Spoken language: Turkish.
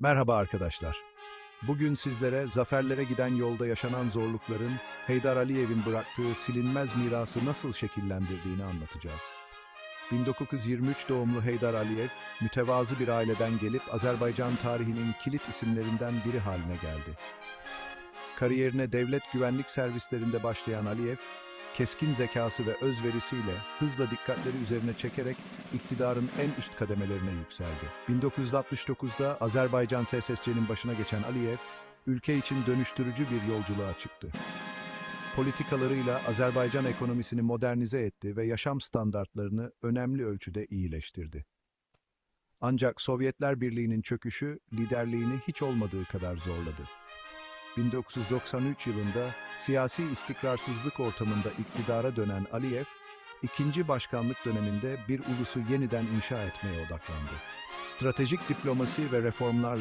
Merhaba arkadaşlar. Bugün sizlere zaferlere giden yolda yaşanan zorlukların Heydar Aliyev'in bıraktığı silinmez mirası nasıl şekillendirdiğini anlatacağız. 1923 doğumlu Heydar Aliyev, mütevazı bir aileden gelip Azerbaycan tarihinin kilit isimlerinden biri haline geldi. Kariyerine devlet güvenlik servislerinde başlayan Aliyev, keskin zekası ve özverisiyle hızla dikkatleri üzerine çekerek iktidarın en üst kademelerine yükseldi. 1969'da Azerbaycan SSC'nin başına geçen Aliyev, ülke için dönüştürücü bir yolculuğa çıktı. Politikalarıyla Azerbaycan ekonomisini modernize etti ve yaşam standartlarını önemli ölçüde iyileştirdi. Ancak Sovyetler Birliği'nin çöküşü liderliğini hiç olmadığı kadar zorladı. 1993 yılında siyasi istikrarsızlık ortamında iktidara dönen Aliyev, ikinci başkanlık döneminde bir ulusu yeniden inşa etmeye odaklandı. Stratejik diplomasi ve reformlarla